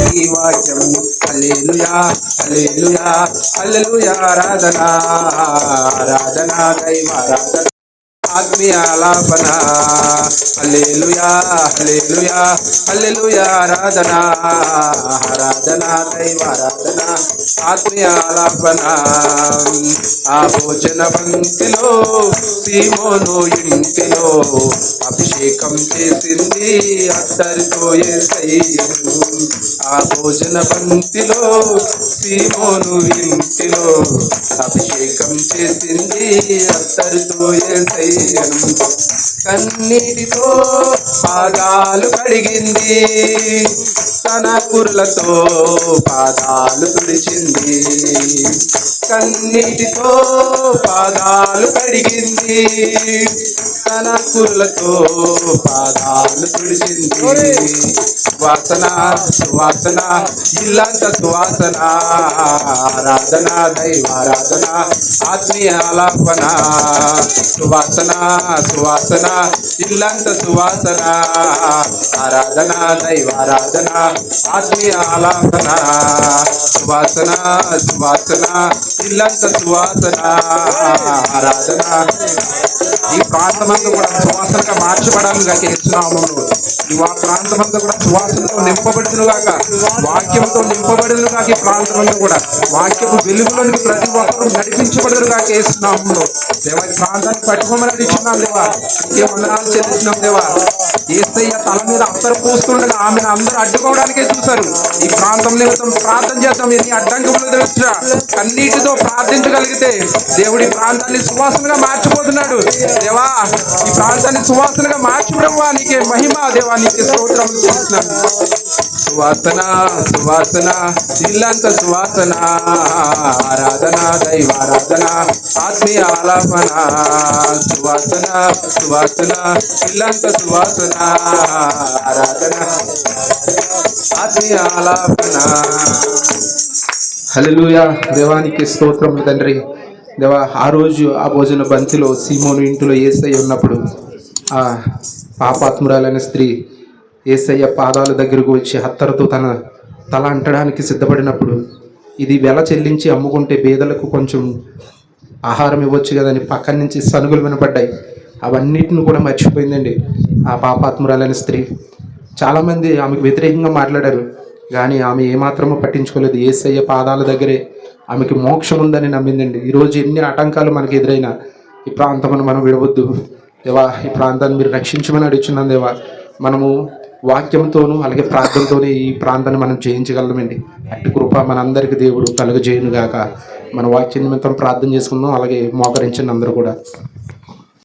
ఈ హల్లెలూయా హల్లెలూయా హల్లెలూయా ఆరాధన ఆరాధన దైవ ఆరాధన ఆత్మీయ ఆలాపన. హల్లెలూయా హల్లెలూయా హల్లెలూయా ఆరాధన ఆరాధన దైవ ఆరాధన ఆత్మీయ ఆలాపన. ఆ భోజన పంక్తిలో సీమోను ఇంటిలో అభిషేకం చేసింది అత్తరితో ఏసయ్యను. ఆ భోజన పంక్తిలో సీమోను ఇంటిలో అభిషేకం చేసింది అత్తరితో ఏసయ్యను కన్నీటితో పాదాలు కడిగింది. తన కుర్లతో పాదాలు తుడిచింది. కన్నీటితో పాదాలు కడిగింది. తన కుర్లతో పాదాలు తుడిచింది. వాసన సువాసన ఇల్లంత సువాసన ఆరాధన దైవారాధన ఆత్మీయ ఆలాపన. సువాసన సువాసన ఇల్లంత సువాసన ఆరాధన దైవారాధన ఆత్మీయ ఆలాపన సువాసన సువాసన ఇల్లంత సువాసన ఆరాధన. ఈ ప్రాంతమంతా కూడా సువాసనగా మార్చబడాలి గాక యేసునామములో ఈ వా ప్రాంతమంతా కూడా సువాసనతో నింపబడును కాక వాక్యంతో నింపబడును గాక ఈ ప్రాంతమంతా కూడా. వాక్యపు వెలుగులోని ప్రతి ఒక్కరూ నడిపించబడును గాక యేసునామములో దేవా ప్రాంతాన్ని పట్టుకోమని అడిగిస్తున్నాం దేవా. ఇంకే వందనాలు చెల్లిస్తున్నాం దేవా. ఏస్తయ్య తల మీద అందరు పూస్తుండగా ఆమెను అందరూ అడ్డుకోవడానికే చూశారు. ఈ ప్రాంతం నిమిత్తం ప్రార్థన చేద్దాం ఎన్ని అడ్డంకులు తెలిసినా అన్నిటితో ప్రార్థించగలిగితే దేవుడి ప్రాంతాన్ని సువాసనగా మార్చిపోతున్నాడు. దేవా ఈ ప్రాంతాన్ని సువాసనగా మార్చిపోవా నీకే మహిమ దేవా నీకే స్తోత్రం చేస్తున్నాను సువాసన సువాసన ఇల్లంత సువాసన ఆరాధన దైవారాధన ఆత్మీయ ఆలాపన. సువాసన సువాసన ఇల్లంత సువాసన ఆరాధన ఆత్మీయ ఆలాపన. దేవానికి స్తోత్రములు తండ్రి. దేవా ఆ రోజు ఆ భోజన బంతిలో సీమోను ఇంటిలో ఏసై ఉన్నప్పుడు ఆ పాపాత్మురాలైన స్త్రీ ఏసయ్య పాదాల దగ్గరకు వచ్చి హత్తరతో తన తల అంటడానికి సిద్ధపడినప్పుడు ఇది వెల చెల్లించి అమ్ముకుంటే పేదలకు కొంచెం ఆహారం ఇవ్వచ్చు కదని పక్కన నుంచి సనుగులు వినపడ్డాయి. అవన్నిటిని కూడా మర్చిపోయిందండి ఆ పాపాత్మురాలైన స్త్రీ. చాలామంది ఆమెకు వ్యతిరేకంగా మాట్లాడారు కానీ ఆమె ఏమాత్రమూ పట్టించుకోలేదు. ఏసయ్య పాదాల దగ్గరే ఆమెకి మోక్షం ఉందని నమ్మిందండి. ఈరోజు ఎన్ని ఆటంకాలు మనకి ఎదురైనా ఈ ప్రాంతమును మనం విడవద్దు. దేవా ఈ ప్రాంతాన్ని మీరు రక్షించమని అడుగుచున్నాం దేవా. మనము వాక్యంతోనూ అలాగే ప్రార్థనతోనే ఈ ప్రాంతాన్ని మనం జయించగలమండి. అట్టి కృప మనందరికీ దేవుడు కలుగజేయును గాక మన వాక్య నిమిత్తం ప్రార్థన చేసుకుందాం. అలాగే మోకరించండి అందరూ కూడా.